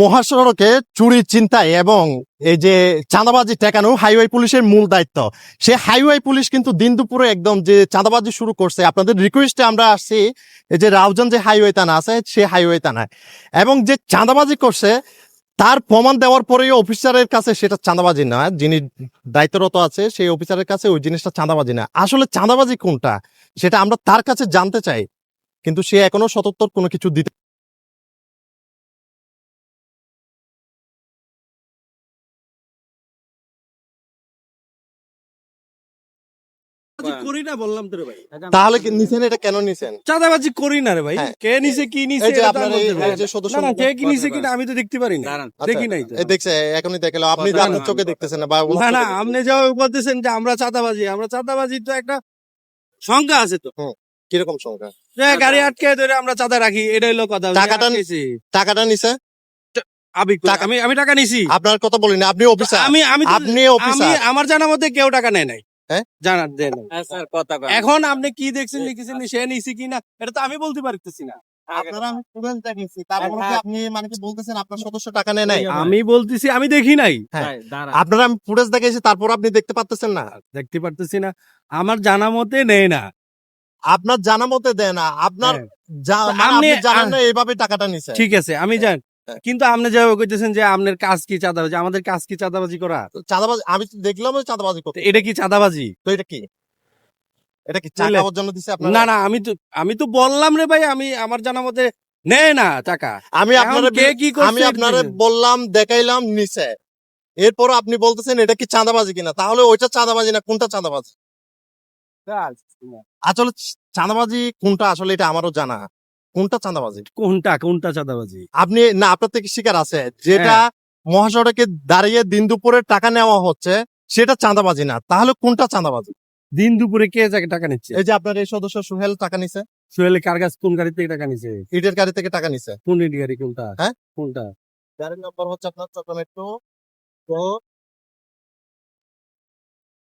মহাসড়কে চুরি চিন্তায় এবং এই যে চাঁদাবাজি ঠেকানো হাইওয়ে পুলিশের মূল দায়িত্ব। সে হাইওয়ে পুলিশ কিন্তু দিন দুপুরে একদম যে চাঁদাবাজি শুরু করছে, আপনাদের রিকোয়েস্টে আমরা আসছি, এই যে রাউজান যে হাইওয়ে থানা আছে, সে হাইওয়ে থানায়। এবং যে চাঁদাবাজি করছে, তার প্রমাণ দেওয়ার পরেই অফিসারের কাছে সেটা চাঁদাবাজি না, যিনি দায়িত্বরত আছে, সেই অফিসারের কাছে ওই জিনিসটা চাঁদাবাজি না। আসলে চাঁদাবাজি কোনটা, সেটা আমরা তার কাছে জানতে চাই, কিন্তু সে এখনও সতর্ক কোনো কিছু দিতে চাঁদাবাজি করি না বললাম তো রে ভাই। তাহলে কি নিছেন? এটা কেন নিছেন? চাঁদাবাজি করি না রে ভাই। হ্যাঁ। কে নিছে কি নিছে এই যে আপনার এই- যে সদস্য না কে কি নিছে কিনা আমি তো দেখতে পারি না। দেখি নাই তো। এই দেখছে এখনই দেখে আপনি আপনার চোখে দেখতেছেন না বা না না আপনি যা বলতেছেন যে আমরা চাঁদাবাজি আমরা চাঁদাবাজি তো একটা সংখ্যা আছে তো। কীরকম সংখ্যা? যে গাড়ি আটকে ধরে আমরা চাঁদা রাখি এটা হলো কথা। টাকাটা- আটকেছি। টাকাটা নিছে? আমি আমি টাকা নিছি। আপনার কথা বলিনি আপনি অফিসার আমি আমি আপনি আমি অফিসার আমার জানা মতে কেউ টাকা নেয় নাই। হ্যাঁ? হ্যাঁ, স্যার কথা কয়। এখন আপনি কি দেখছেন লিখেছেন সে নিছি কিনা এটা তো আমি বলতে পারতেছি না আপনারা আমি তারপরে আপনি মানে কি বলতেছেন আপনার সদস্য টাকা নেয় নাই আমি বলতেছি আমি দেখি নাই হ্যাঁ। ভাই, দাঁড়ান। আপনারা আমি ফুটেজ দেখেছি তারপর আপনি দেখতে পাচ্তেছেন না দেখতে পারতেছি না আমার জানা মতে নেয় না আপনার জানা মতে দেয় না আপনার হ্যাঁ। মানে আপনি জানেন না এইভাবে টাকাটা নিছে ঠিক আছে আমি জান হ্যাঁ। কিন্তু আপনি যেভাবে কইতেছেন যে আপনার কাজ কি চাঁদাবাজি? আমাদের কাজ কি চাঁদাবাজি করা? চাঁদাবাজি আমি তো দেখলাম চাঁদাবাজি করতে। এটা কি চাঁদাবাজি? তো এটা কি? এটা কি চা বুঝলে? খাওয়ার জন্য দিছে আপনার? না না আমি তো আমি তো বললাম রে ভাই আমি আমার জানা মতে নেয় না টাকা আমি আপনার কে কি করছে আমি আপনারে বললাম দেখাইলাম নিচে। এরপর আপনি বলতেছেন এটা কি চাঁদাবাজি কিনা? তাহলে ওইটা চাঁদাবাজি না কোনটা চাঁদাবাজি? আসলে চাঁদাবাজি কোনটা আসলে এটা আমারও জানা। কোনটা চাঁদাবাজি? কোনটা কোনটা চাঁদাবাজি? আপনি না আপনার থেকে শিকার আছে। যেটা হ্যাঁ। মহাসড়কে দাঁড়িয়ে দিন দুপুরে টাকা নেওয়া হচ্ছে সেটা চাঁদাবাজি না। তাহলে কোনটা চাঁদাবাজি? দিন দুপুরে কে যাকে টাকা নিচ্ছে? এই যে আপনার এই সদস্য সোহেল টাকা নিছে। সোহেলে কার কাছ কোন গাড়ি থেকে টাকা নিচ্ছে ইটের গাড়ি থেকে টাকা নিছে। কোন ইট গাড়ি কোনটা? হ্যাঁ? কোনটা? গাড়ির নম্বর হচ্ছে আপনার চট্টগ্রাম মেট্রো তো